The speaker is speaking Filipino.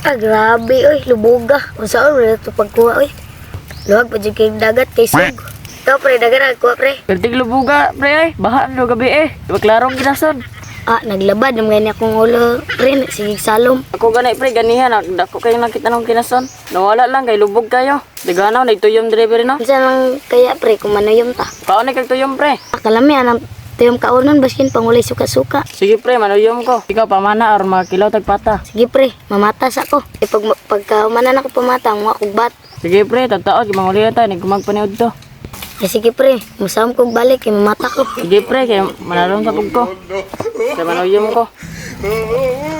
Ah, grabe, oy, lubuga. Kung saan, wala ito pagkuha, oy. Luwag pa dyan kayong dagat, kay Sug. Ito, pre, dagat na, kuha, pre. Pertig lubuga, pre ay. Bahaan lo gabi eh. Di ba klarong ginason? Ah, naglabad, naman ganyan akong ulo, pre, sige salom. Ako ganay pre, ganihan. Ak- Ako kayo nakita ng kinason. Nawala lang, kay lubog kayo. Di ganaw, nagtuyom driver no? Minsan lang kaya, pre, kung manuyom ta. Kaon na kagtuyom pre. Akalami, anang tuyom kaunon, baskin pangulay suka-suka. Sige pre, manuyom ko. Ikaw pamana or mga kilaw tagpata. Sige, pre, mamatas ako. E pag, pagka umanan ako pamatang, mga kugbat. Sige pre, tataot, manguli na tayo. Nagkumag paniod to. E sige, pre, musam kong balik, e mamata ko. Sige pre, kaya manalong sa pug ko. Kaya manuyom ko.